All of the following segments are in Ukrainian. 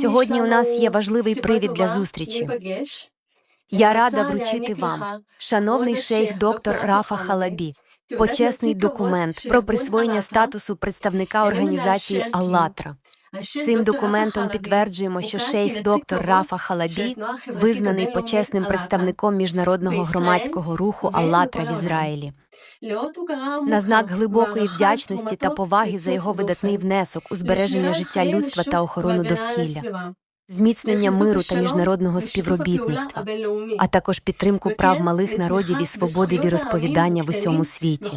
Сьогодні у нас є важливий привід для зустрічі. Я рада вручити вам, шановний шейх доктор Рафа Халабі, почесний документ про присвоєння статусу представника організації «АЛЛАТРА». Цим документом підтверджуємо, що шейх доктор Рафа Халабі визнаний почесним представником міжнародного громадського руху «АЛЛАТРА» в Ізраїлі. На знак глибокої вдячності та поваги за його видатний внесок у збереження життя людства та охорону довкілля, зміцнення миру та міжнародного співробітництва, а також підтримку прав малих народів і свободи віросповідання в усьому світі.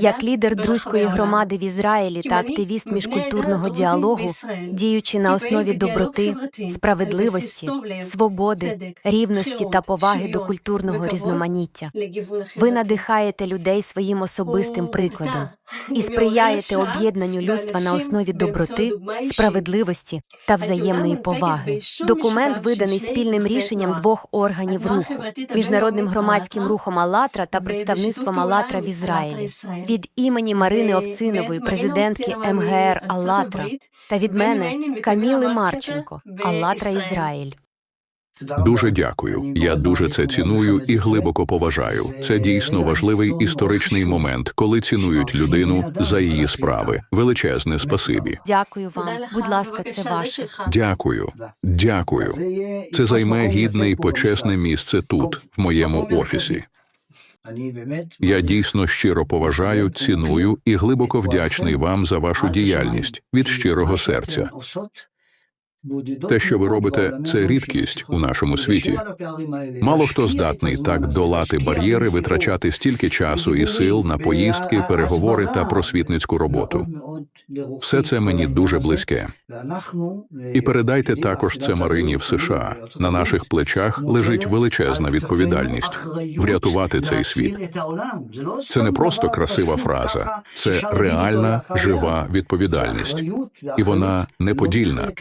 Як лідер друзької громади в Ізраїлі та активіст міжкультурного діалогу, діючи на основі доброти, справедливості, свободи, рівності та поваги до культурного різноманіття, ви надихаєте людей своїм особистим прикладом і сприяєте об'єднанню людства на основі доброти, справедливості та взаємної поваги. Документ виданий спільним рішенням двох органів руху міжнародним громадським рухом «АЛЛАТРА» та представництвом «АЛЛАТРА» в Ізраїлі. Від імені Марини Овцинової, президентки МГР «АЛЛАТРА» та від мене Каміли Марченко, «АЛЛАТРА Ізраїль. Дуже дякую. Я дуже це ціную і глибоко поважаю. Це дійсно важливий історичний момент, коли цінують людину за її справи. Величезне спасибі. Дякую вам. Будь ласка, це ваше. Дякую, дякую. Це займе гідне і почесне місце тут, в моєму офісі. Я дійсно щиро поважаю, ціную і глибоко вдячний вам за вашу діяльність від щирого серця. Те, що ви робите, це рідкість у нашому світі. Мало хто здатний так долати бар'єри, витрачати стільки часу і сил на поїздки, переговори та просвітницьку роботу. Все це мені дуже близьке. І передайте також це Марині в США. На наших плечах лежить величезна відповідальність врятувати цей світ. Це не просто красива фраза, це реальна жива відповідальність, і вона неподільна.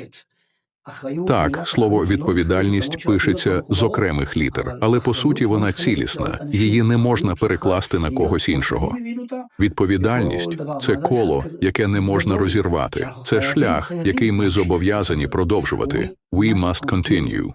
Так, слово відповідальність пишеться з окремих літер, але по суті вона цілісна, її не можна перекласти на когось іншого. Відповідальність це коло, яке не можна розірвати. Це шлях, який ми зобов'язані продовжувати. We must continue.